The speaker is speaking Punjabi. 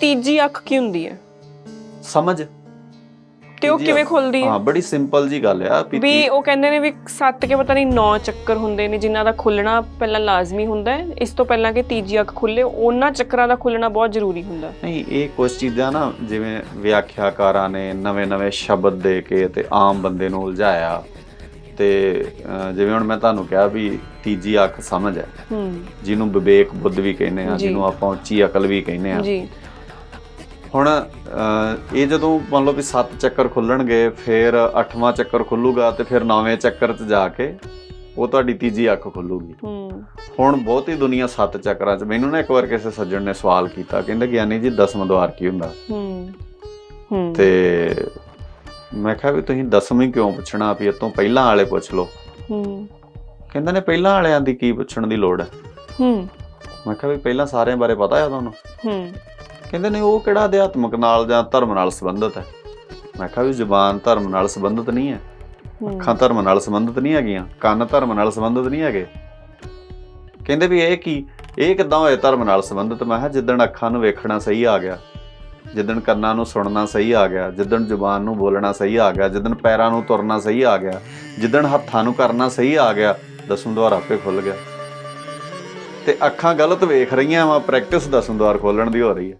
ਤੀਜੀ ਅੱਖ ਕੀ ਹੁੰਦੀ ਹੈ? ਸਮਝ। ਤੇ ਉਹ ਤੀਜੀ ਕਿਵੇਂ ਅੱਖ- ਖੁੱਲਦੀ ਹੈ? ਹਾਂ ਬੜੀ ਸਿੰਪਲ ਜੀ ਗੱਲ ਆ ਵੀ ਵੀ ਉਹ ਕਹਿੰਦੇ ਨੇ ਵੀ ਸੱਤ ਕੇ ਪਤਾ ਨਹੀਂ ਨੌ ਚੱਕਰ ਹੁੰਦੇ ਨੇ ਜਿਨ੍ਹਾਂ ਦਾ ਖੁੱਲਣਾ ਪਹਿਲਾਂ ਲਾਜ਼ਮੀ ਹੁੰਦਾ ਹੈ। ਇਸ ਤੋਂ ਪਹਿਲਾਂ ਕਿ ਤੀਜੀ ਅੱਖ ਖੁੱਲੇ ਉਹਨਾਂ ਚੱਕਰਾਂ ਦਾ ਖੁੱਲਣਾ ਬਹੁਤ ਜ਼ਰੂਰੀ ਹੁੰਦਾ। ਨਹੀਂ ਇਹ ਕੁਝ ਚੀਜ਼ਾਂ ਨਾ ਜਿਵੇਂ ਵਿਆਖਿਆਕਾਰਾਂ ਨੇ ਨਵੇਂ-ਨਵੇਂ ਸ਼ਬਦ ਦੇ ਕੇ ਤੇ ਆਮ ਬੰਦੇ ਨੂੰ ਉਲਝਾਇਆ ਤੇ ਅਹ, ਜਿਵੇਂ ਹੁਣ ਮੈਂ ਤੁਹਾਨੂੰ ਕਿਹਾ ਵੀ ਤੀਜੀ ਅੱਖ ਸਮਝ ਹੈ। ਹੂੰ। ਜਿਹਨੂੰ ਵਿਵੇਕ ਬੁੱਧ ਵੀ ਕਹਿੰਦੇ ਆ ਜੀ। ਜਿਹਨੂੰ ਆਪਾਂ ਉੱਚੀ ਅਕਲ ਵੀ ਕਹਿੰਦੇ ਆ। ਜੀ। ਹੁਣ ਇਹ ਜਦੋਂ ਮੰਨ ਲਓ ਵੀ ਸੱਤ ਚੱਕਰ ਖੁੱਲਣਗੇ ਫਿਰ ਅੱਠਵਾਂ ਚੱਕਰ ਖੁੱਲੂਗਾ ਤੇ ਫਿਰ ਨੌਵੇਂ ਚੱਕਰ 'ਚ ਜਾ ਕੇ ਉਹ ਤੁਹਾਡੀ ਤੀਜੀ ਅੱਖ ਖੁੱਲੂਗੀ। ਹੁਣ ਬਹੁਤੀ ਦੁਨੀਆ ਸੱਤ ਚੱਕਰਾਂ 'ਚ ਮੈਨੂੰ ਨਾ ਇੱਕ ਵਾਰ ਕਿਸੇ ਸੱਜਣ ਨੇ ਸਵਾਲ ਕੀਤਾ ਕਹਿੰਦਾ ਗਿਆਨੀ ਜੀ ਦਸਮ ਦਵਾਰ ਕੀ ਹੁੰਦਾ? ਹੂੰ ਹੂੰ। ਤੇ ਮੈਂ ਕਿਹਾ ਵੀ ਤੁਸੀਂ ਦਸਵੀਂ ਕਿਉਂ ਪੁੱਛਣਾ ਵੀ ਇਹ ਤੋਂ ਪਹਿਲਾਂ ਵਾਲੇ ਪੁੱਛ ਲਓ। ਹੂੰ। ਕਹਿੰਦਾ ਨੇ ਪਹਿਲਾਂ ਵਾਲਿਆਂ ਦੀ ਕੀ ਪੁੱਛਣ ਦੀ ਲੋੜ ਹੈ? ਹੂੰ। ਮੈਂ ਕਿਹਾ ਵੀ ਪਹਿਲਾਂ ਸਾਰਿਆਂ ਬਾਰੇ ਪਤਾ ਹੈ ਤੁਹਾਨੂੰ? ਹੂੰ। ਕਹਿੰਦੇ ਨੇ ਉਹ ਕਿਹੜਾ ਅਧਿਆਤਮਕ ਨਾਲ ਜਾਂ ਧਰਮ ਨਾਲ ਸੰਬੰਧਿਤ ਹੈ? ਮੈਂ ਕਿਹਾ ਵੀ ਜ਼ੁਬਾਨ ਧਰਮ ਨਾਲ ਸੰਬੰਧਿਤ ਨਹੀਂ ਹੈ। ਅੱਖਾਂ ਧਰਮ ਨਾਲ ਸੰਬੰਧਿਤ ਨਹੀਂ ਹੈਗੀਆਂ ਕੰਨ ਧਰਮ ਨਾਲ ਸੰਬੰਧਿਤ ਨਹੀਂ ਹੈਗੇ। ਕਹਿੰਦੇ ਵੀ ਇਹ ਕੀ? ਇਹ ਕਿਦਾਂ ਹੋਏ ਧਰਮ ਨਾਲ ਸੰਬੰਧਿਤ? ਮੈਂ ਕਿਹਾ ਜਿੱਦਣ ਅੱਖਾਂ ਨੂੰ ਵੇਖਣਾ ਸਹੀ ਆ ਗਿਆ ਜਿੱਦਣ ਕੰਨਾਂ ਨੂੰ ਸੁਣਨਾ ਸਹੀ ਆ ਗਿਆ ਜਿੱਦਣ ਜ਼ੁਬਾਨ ਨੂੰ ਬੋਲਣਾ ਸਹੀ ਆ ਗਿਆ ਜਿੱਦਣ ਪੈਰਾਂ ਨੂੰ ਤੁਰਨਾ ਸਹੀ ਆ ਗਿਆ ਜਿੱਦਣ ਹੱਥਾਂ ਨੂੰ ਕਰਨਾ ਸਹੀ ਆ ਗਿਆ ਦਸਮ ਦੁਆਰ ਆਪੇ ਖੁੱਲ ਗਿਆ। ਤੇ ਅੱਖਾਂ ਗਲਤ ਵੇਖ ਰਹੀਆਂ ਵਾ ਪ੍ਰੈਕਟਿਸ ਦਸਮ ਦੁਆਰ ਖੋਲਣ ਦੀ ਹੋ ਰਹੀ ਹੈ।